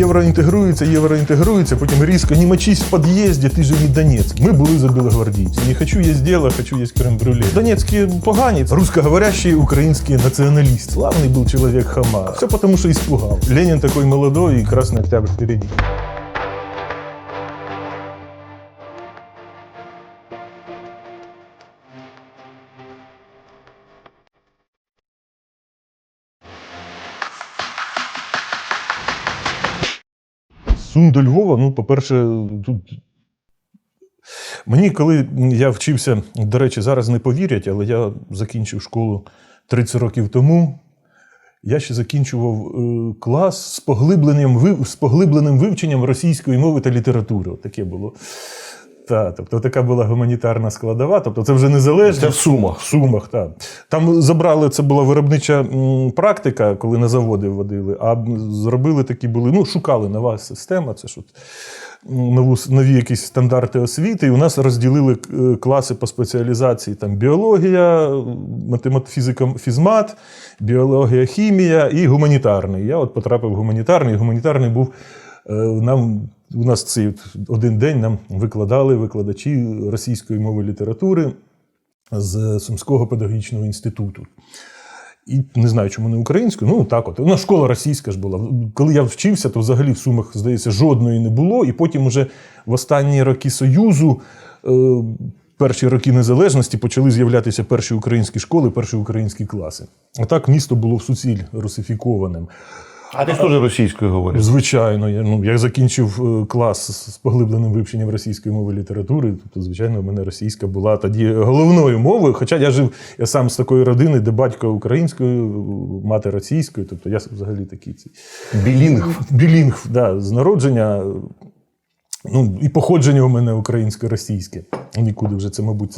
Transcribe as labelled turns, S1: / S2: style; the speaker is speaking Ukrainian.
S1: Євро інтегрується, євро інтегрується, потім різко не мочись в під'їзді, ти же не Донецьк. Ми були за білогвардійців. Не хочу є діло, хочу є крем-брюле. Донецькі поганець, русскоговорящий український націоналіст. Славний був чоловік хама. Все потому, що іспугав. Ленін такой молодой, і Красний Октябрь впереди. Сум до Львова, ну, по-перше, тут. Мені, коли я вчився, до речі, зараз не повірять, але я закінчив школу 30 років тому. Я ще закінчував е, клас з поглибленням, вив- з поглибленим вивченням російської мови та літератури. Таке було. Та, тобто така була гуманітарна складова. Тобто це вже незалежно.
S2: Це в Сумах.
S1: В Сумах, так. Там забрали, це була виробнича практика, коли на заводи водили, а зробили такі були, ну, шукали нова система, це ж от нову, нові якісь стандарти освіти. І у нас розділили е, класи по спеціалізації: там біологія, математ, фізика, фізмат, біологія, хімія і гуманітарний. Я от потрапив в гуманітарний, і гуманітарний був. е, Нам у нас цей один день нам викладали викладачі російської мови літератури з Сумського педагогічного інституту. І не знаю, чому не українською. Ну так, от. У нас школа російська ж була. Коли я вчився, то взагалі в Сумах, здається, жодної не було. І потім, уже в останні роки Союзу, е, перші роки незалежності, почали з'являтися перші українські школи, перші українські класи. А так місто було в суціль русифікованим.
S2: А ти ж теж російською говориш?
S1: Звичайно, я, ну, я закінчив е, клас з поглибленим вивченням російської мови літератури. Тобто, звичайно, в мене російська була тоді головною мовою. Хоча я жив я сам з такої родини, де батько українською, мати російською. Тобто я взагалі такий цей
S2: Білінг.
S1: білінг да, з народження. Ну, і походження у мене українсько-російське. Нікуди вже це, мабуть,